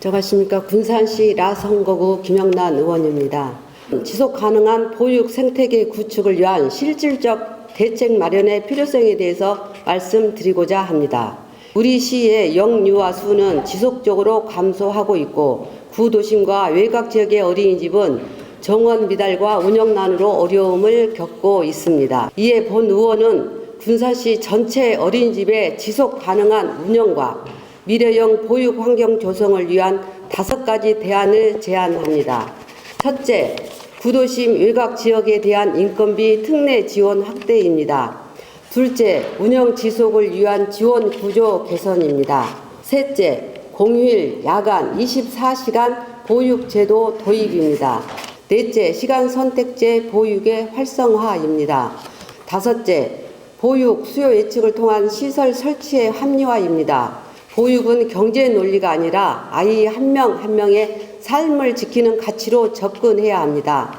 저가십니까 군산시 라선거구 김영란 의원입니다. 지속 가능한 보육 생태계 구축을 위한 실질적 대책 마련의 필요성에 대해서 말씀드리고자 합니다. 우리 시의 영유아 수는 지속적으로 감소하고 있고 구도심과 외곽 지역의 어린이집은 정원 미달과 운영난으로 어려움을 겪고 있습니다. 이에 본 의원은 군사시 전체 어린이집의 지속 가능한 운영과 미래형 보육 환경 조성을 위한 다섯 가지 대안을 제안합니다. 첫째, 구도심 외곽 지역에 대한 인건비 특례 지원 확대입니다. 둘째, 운영 지속을 위한 지원 구조 개선입니다. 셋째, 공휴일, 야간 24시간 보육 제도 도입입니다. 넷째, 시간 선택제 보육의 활성화입니다. 다섯째, 보육 수요 예측을 통한 시설 설치의 합리화입니다. 보육은 경제 논리가 아니라 아이 한명한 명의 삶을 지키는 가치로 접근해야 합니다.